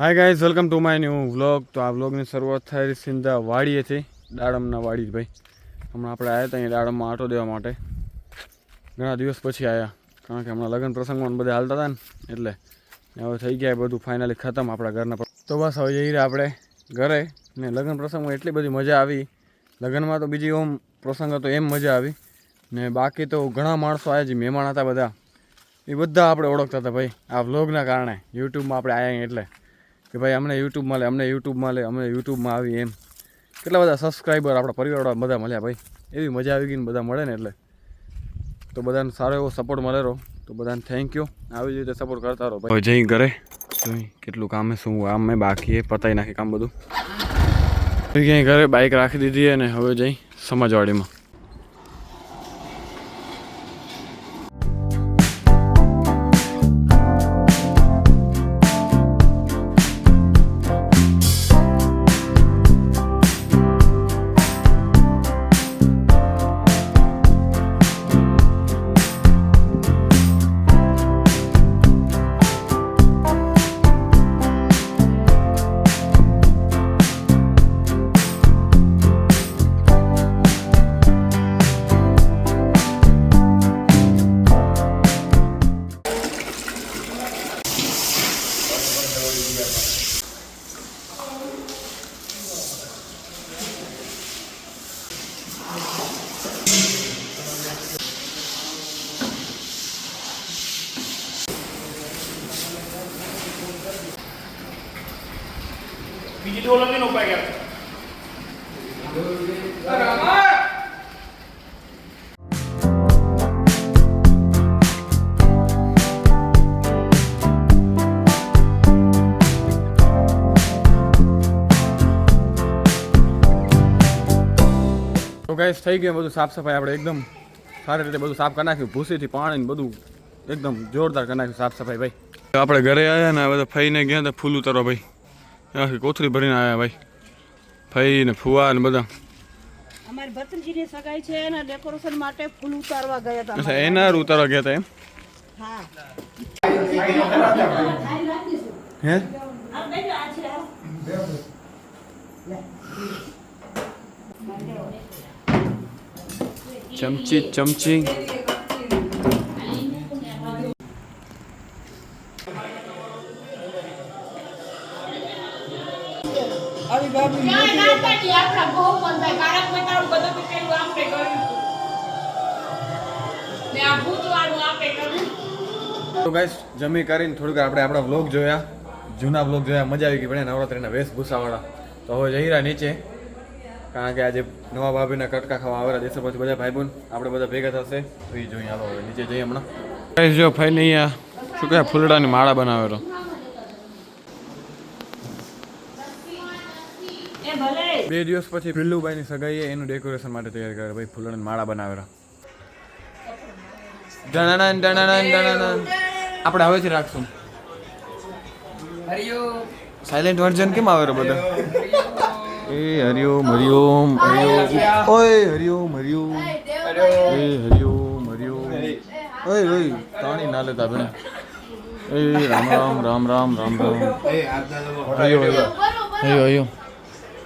Hi guys welcome to my new vlog તો આ વ્લોગની શરૂઆત થાય સિંધા વાડીએથી દાડમના વાડી ભાઈ. હમણાં આપણે આવ્યા હતા અહીંયા દાડમમાં આટો દેવા માટે. ઘણા દિવસ પછી આવ્યા કારણ કે હમણાં લગ્ન પ્રસંગમાં બધા હાલતા હતા ને, એટલે હવે થઈ ગયા બધું ફાઇનલી ખતમ આપણા ઘરના તો બસ હવે જઈ રહ્યા આપણે ઘરે. ને લગ્ન પ્રસંગમાં એટલી બધી મજા આવી. લગ્નમાં તો બીજી ઓમ પ્રસંગ હતો એમ મજા આવી. ને બાકી તો ઘણા માણસો આવ્યા જે મહેમાન હતા બધા. એ બધા આપણે ઓળખતા હતા ભાઈ. આ વ્લોગના કારણે. યુટ્યુબમાં આપણે આવ્યા એટલે. કે ભાઈ અમને યુટ્યુબમાં લે અમને યુટ્યુબમાં લે અમને યુટ્યુબમાં આવી એમ. કેટલા બધા સબસ્ક્રાઈબર આપણા પરિવારવાળા બધા મળ્યા ભાઈ. એવી મજા આવી ગઈ ને બધા મળે ને એટલે. તો બધાને સારો એવો સપોર્ટ મળે રહો. તો બધાને થેન્ક યુ આવી જ રીતે સપોર્ટ કરતા રહો ભાઈ. જઈ ઘરે. કેટલું કામ શું આમ મેં બાકી પતાવી નાખી કામ બધું. ક્યાંય ઘરે બાઇક રાખી દીધી અને હવે જઈ સમાજવાડીમાં. ઢોલકની નો ઉપાય કર્યો તો ગાઈસ થઈ ગયું બધું સાફ સફાઈ. આપણે એકદમ સારી રીતે બધું સાફ કરી નાખ્યું. ભૂસીથી પાણીને બધું એકદમ જોરદાર કરી નાખ્યું સાફ સફાઈ ભાઈ. આપણે ઘરે આવ્યા ને બધા ફઈને ગયા તો ફૂલ ઉતારો ભાઈ. આખી કોથળી ભરીને આવ્યા ભાઈ. ફઈ ને ફુવા ને બધા. અમારે ભત્રીજીની સગાઈ છે એના ડેકોરેશન માટે ફૂલ ઉતારવા ગયા હતા. અચ્છા એના ઉતારવા ગયા હતા એમ? હા. હે? ચમચી ચમચી. ત્યાં ના પાડી આપણા બહુ મન થાય. કારણ કે તારું બધું પેલું આપણે કર્યું ને આ ભૂતવાળું આપણે કર્યું. તો ગાઈસ જમી કરીને થોડીક આપણે આપણા વ્લોગ જોયા. જૂના વ્લોગ જોયા. મજા આવી ગઈ પણ નવરાત્રિના વેશભૂષાવાળા. તો હવે જઈ રહ્યા નીચે. કારણ કે આજે નવા ભાભીના કટકા ખાવા આવેલા દેશો પછી બધા ભાઈ બોન આપણે બધા ભેગા થશે. તો એ જોઈએ હાલો હવે નીચે જઈએ હમણાં. ગાઈસ જો ફાઈને અહીંયા શું કહે ફૂલડાની માળા બનાવેલો એ ભલે બે દિવસ પછી પિલ્લુભાઈની સગાઈએ એનું ડેકોરેશન માટે તૈયાર કરે ભાઈ ફૂલડાની માળા બનાવેલા. ડણાડણ ડણાડણ ડણાડણ આપણે હવેથી રાખશું. સાયલેન્ટ વર્ઝન કેમ આવેલો બધા? એ હરિઓમ હરિઓમ હરિઓમ ઓય હરિઓમ હરિઓમ એ હરિઓમ હરિઓમ ઓય ઓય તાણી ના લેતા બેન. એ રામ રામ રામ રામ રામ રામ. હરિયો. હરિયો હરિયો.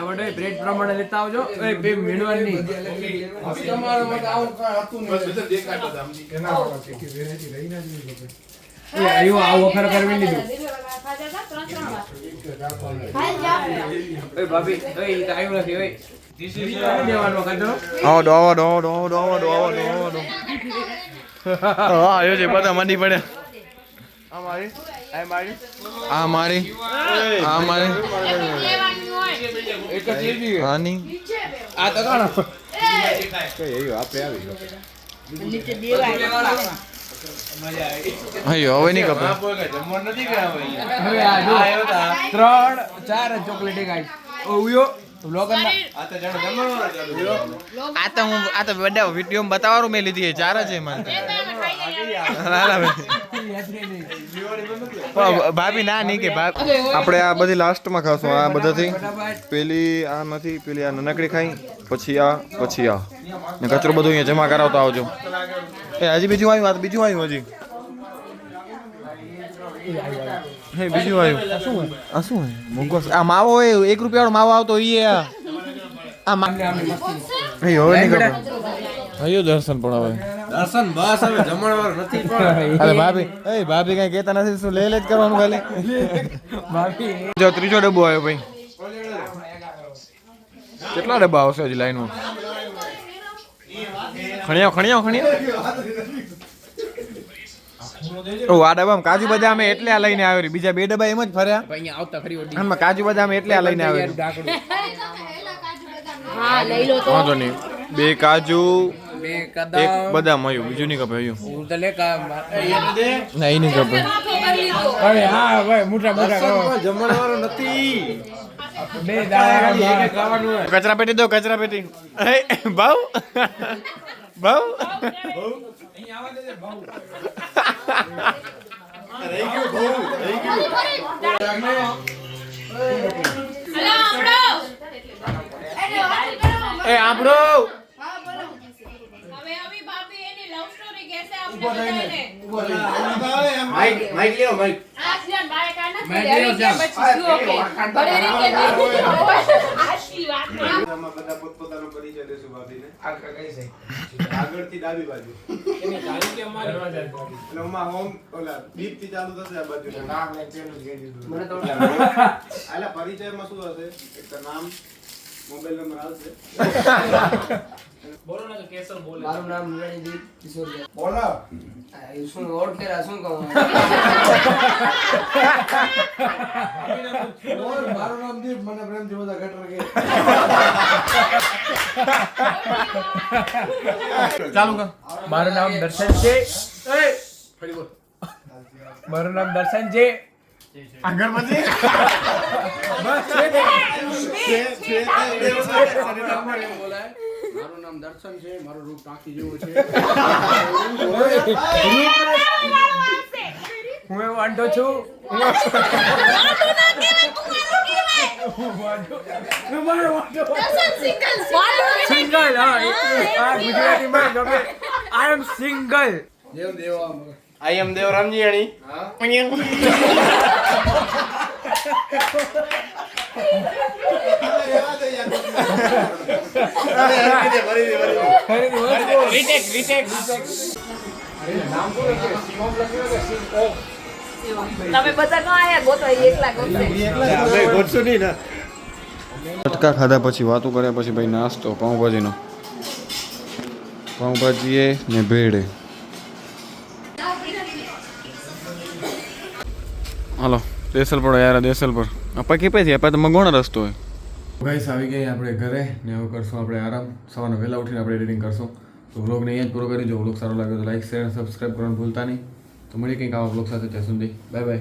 ફટાફટ બ્રેડ પ્રમાણે લેતા આવજો. એ બે મેળવાની એ આવ્યો આ ઓફર કરવી લીધું. એ ભાભી એ ઈ નથી ઓય. દેવાનો કાઢો આવો દો આવો દો દો દો દો દો દો હા આવ્યો છે બધા મંડી પડે આ મારી? આ મારી? આ મારી? આ મારી? લીધી આની આ તો કાણો નીચે દેવાય અయ్యో હવે નહીં કપે હવે આ જો. ત્રણ ચાર ચોકલેટ એક આવી ઓ ઉયો. આ તો હું આ તો બધા વીડિયો બતાવવાનું મેં લીધી ચાર જ છે ના, ભાભી ના નહીં કે ભાભી આપણે આ બધી લાસ્ટમાં ખાશું આ બધાથી. પેલી આ નથી પેલી આ નાનકડી ખાઈ પછી આ પછી આ. ને કચરો બધું અહીંયા જમા કરાવતા આવજો. એ હજી બીજું આવ્યું આ બીજું આવ્યું હજી. હે બીજું આવ્યું આ શું આ શું હોય? આ માવો હોય એક રૂપિયાનો માવો આવતો ઈ આ. આ હે હવે નહીં હયો દર્શન પણ હવે. દર્શન બસ હવે જમણવાર નથી પણ. અરે ભાભી એ ભાભી કઈ કહેતા નથી શું લે લે જ કરવાનું ખાલી? ભાભી. જો ત્રીજો ડબ્બો આવ્યો ભાઈ. કેટલા ડબ્બા આવશે હજી લાઈનમાં? ખણિયા ખણિયા ખણિયો ઓ આ ડબ્બામાં કાજુ બદામ એટલે આ લઈને આવ્યો બીજા બે ડબ્બા એમ જ ફર્યા અહીંયા આવતા ખરી ઓડી આમાં કાજુ બદામ એટલે આ લઈને આવ્યો હા લઈ લો તો. વાંધો નહીં. બે કાજુ બે એક બદામ આવ્યું બીજું નહીં કપાયું હું તો લે કા એને દે ના એ નહીં કપાય. જમણવારો નથી. બે દાડા ખાવાનું હોય. કચરા પેટી દો કચરા પેટી ભાવ. ભાવ? આપણો એ આપણો હવે અવી ભાભી એની લવ સ્ટોરી કેસે આપણે માઈક માઈક માઈક. બાય કાના બડે રીતે આમાં બધા પોતપોતાનો પરિચય દેશું ભાભીને. આ કઈ છે આગળથી ડાબી બાજુ. એની ગાડી કે મારી એટલે આમાં હોમ ઓલા દીપથી ચાલુ થશે આ બાજુ. મને તો આલા પરિચયમાં શું હશે? એક નામ મોબાઈલ નંબર આવશે. બોલો ને કેસર બોલે. મારું નામ રણજીત છે. બોલો. આ એ શું ઓળખેરા શું કહું? મારું નામ દીપ મને પ્રેમથી બધા ગટર કે. ચાલુ કા મારું નામ દર્શન છે. મારું નામ દર્શન છે. આગળ પછી મારું નામ દર્શન છે મારું રૂપ ટાંકી જેવું છે. હું એ વાંઢો છું. સિંગલ હા આ ગુજરાતીમાં ગમે. આઈ એમ સિંગલ દેવ દેવા આઈ એમ દેવ રામજીયાણી તમે ખાધા પછી વાતો કર્યા પછી ભાઈ નાસ્તો, પાઉંભાજીનો. પાઉંભાજીએ ને ભેળે. હાલો દેસલ યાર દેસલ પર આપણે કે પછી આપણે તો મગવાણો રસ્તો હોય. ગાઈસ આવી ગઈ આપણે ઘરે ને હવે કરશું આપણે આરામ. સવારે વહેલા ઉઠીને આપણે એડિટિંગ કરશું. તો વ્લોગને અહીંયા જ પૂરો કરી જો વ્લોગ સારો લાગ્યો તો લાઈક શેર અને સબસ્ક્રાઈબ કરવાનું ભૂલતા નહીં. તો મળી કંઈક આવા વ્લોગ સાથે. ત્યાં સુધી બાય બાય